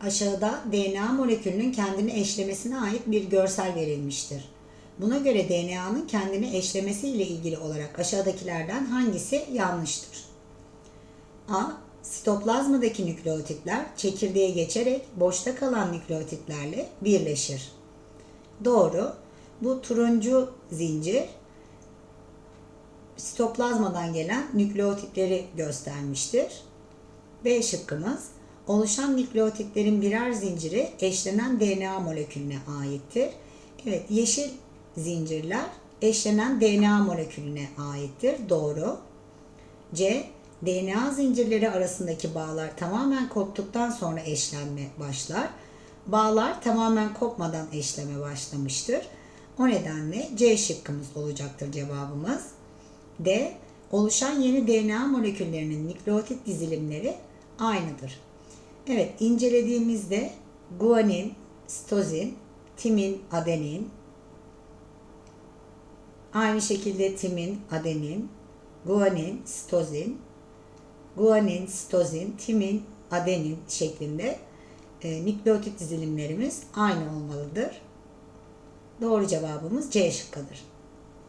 Aşağıda DNA molekülünün kendini eşlemesine ait bir görsel verilmiştir. Buna göre DNA'nın kendini eşlemesi ile ilgili olarak aşağıdakilerden hangisi yanlıştır? A. Sitoplazmadaki nükleotitler çekirdeğe geçerek boşta kalan nükleotitlerle birleşir. Doğru. Bu turuncu zincir sitoplazmadan gelen nükleotitleri göstermiştir. B şıkkımız oluşan nükleotitlerin birer zinciri eşlenen DNA molekülüne aittir. Evet yeşil zincirler eşlenen DNA molekülüne aittir. Doğru. C. DNA zincirleri arasındaki bağlar tamamen koptuktan sonra eşlenme başlar. Bağlar tamamen kopmadan eşleme başlamıştır. O nedenle C şıkkımız olacaktır cevabımız. D. Oluşan yeni DNA moleküllerinin nükleotit dizilimleri aynıdır. Evet, incelediğimizde guanin, sitozin, timin, adenin, aynı şekilde timin, adenin, guanin, sitozin, guanin, sitozin, timin, adenin şeklinde e, nükleotit dizilimlerimiz aynı olmalıdır. Doğru cevabımız C şıkkıdır.